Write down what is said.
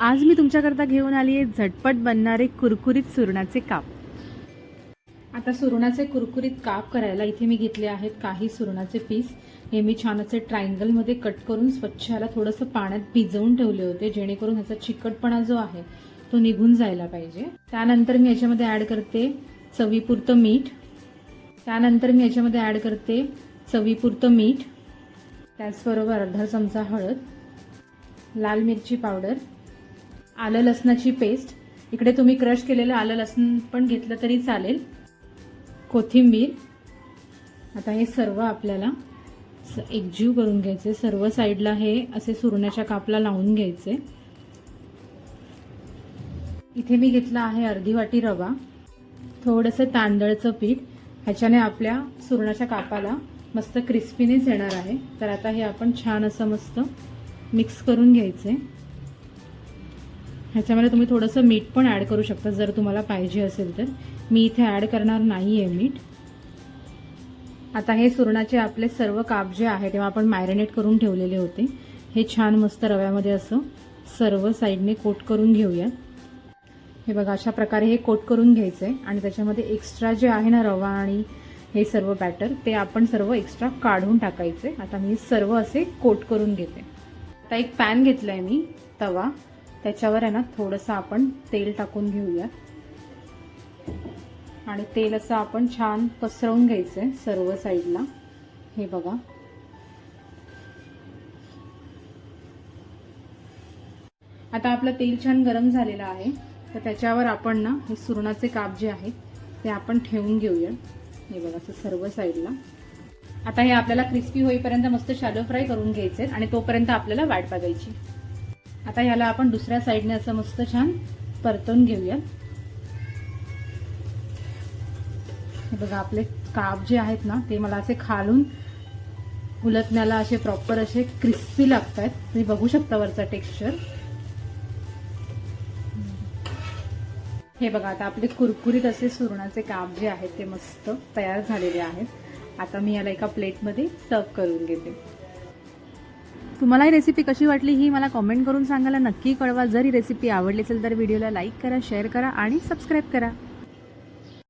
आज मी तुमच्याकरता घेऊन आली आहे झटपट बनणारे कुरकुरीत सुरणाचे काप. आता सुरणाचे कुरकुरीत काप करायला इथे मी घेतले आहेत काही सुरणाचे पीस. हे मी छान असे ट्रायंगलमध्ये कट करून स्वच्छ याला थोडंसं पाण्यात भिजवून ठेवले होते जेणेकरून ह्याचा चिकटपणा जो आहे तो निघून जायला पाहिजे. त्यानंतर मी याच्यामध्ये ॲड करते चवीपुरतं मीठ. त्यानंतर मी याच्यामध्ये ॲड करते चवीपुरतं मीठ. त्याचबरोबर अर्धा चमचा हळद. लाल मिरची पावडर. आलं लसणाची पेस्ट इकडे तुम्ही क्रश केलेलं आलं लसण पण घेतलं तरी चालेल. कोथिंबीर. आता हे सर्व आपल्याला स- एकजीव करून घ्यायचे. सर्व साईडला हे असे सुरण्याच्या कापला लावून घ्यायचे. इथे मी घेतला आहे अर्धी वाटी रवा. थोडंसं तांदळाचं पीठ. ह्याच्याने आपल्या सुरणाच्या कापाला मस्त क्रिस्पीनेच येणार आहे. तर आता हे आपण छान असं मस्त मिक्स करून घ्यायचे. ह्याच्यामध्ये तुम्ही थोडंसं मीठ पण ॲड करू शकता जर तुम्हाला पाहिजे असेल तर. मी इथे ॲड करणार नाही आहे मीठ. आता हे सुरणाचे आपले सर्व काप जे आहे तेव्हा आपण मॅरिनेट करून ठेवलेले होते. हे छान मस्त रव्यामध्ये असं सर्व साईडने कोट करून घेऊयात. हे बघा अशा प्रकारे हे कोट करून घ्यायचं आहे आणि त्याच्यामध्ये एक्स्ट्रा जे आहे ना रवा आणि हे सर्व बॅटर ते आपण सर्व एक्स्ट्रा काढून टाकायचे. आता मी सर्व असे कोट करून घेते. आता एक पॅन घेतला आहे मी तवा. त्याच्यावर आहे ना थोडंसं आपण तेल टाकून घेऊया. आणि तेल असं आपण छान पसरवून घ्यायचं आहे सर्व साईडला. हे बघा. आता आपलं तेल छान गरम झालेलं आहे. तर त्याच्यावर आपण ना हे सुरणाचे काप जे आहेत ते आपण ठेवून घेऊया. हे बघा असं सर्व साईडला. आता हे आपल्याला क्रिस्पी होईपर्यंत मस्त शॅलो फ्राय करून घ्यायचे आणि तोपर्यंत आपल्याला वाट बघायची. आता ह्याला आपण दुसऱ्या साईडने असं मस्त छान परतून घेऊया. हे बघा आपले काप जे आहेत ना ते मला असे खालून उलटण्याला असे प्रॉपर असे क्रिस्पी लागत आहेत तुम्ही बघू शकता वरचा टेक्स्चर हे बघा आता आपले कुरकुरीत असे सुरणाचे काप जे आहेत ते मस्त तयार झालेले आहेत. आता मी याला एका प्लेटमध्ये सर्व करून घेते. तुम्हाला ही रेसिपी कशी वाटली ही मला कॉमेंट करून सांगायला नक्की कळवा. जर ही रेसिपी आवडली असेल तर व्हिडिओला लाईक करा शेअर करा आणि सबस्क्राईब करा.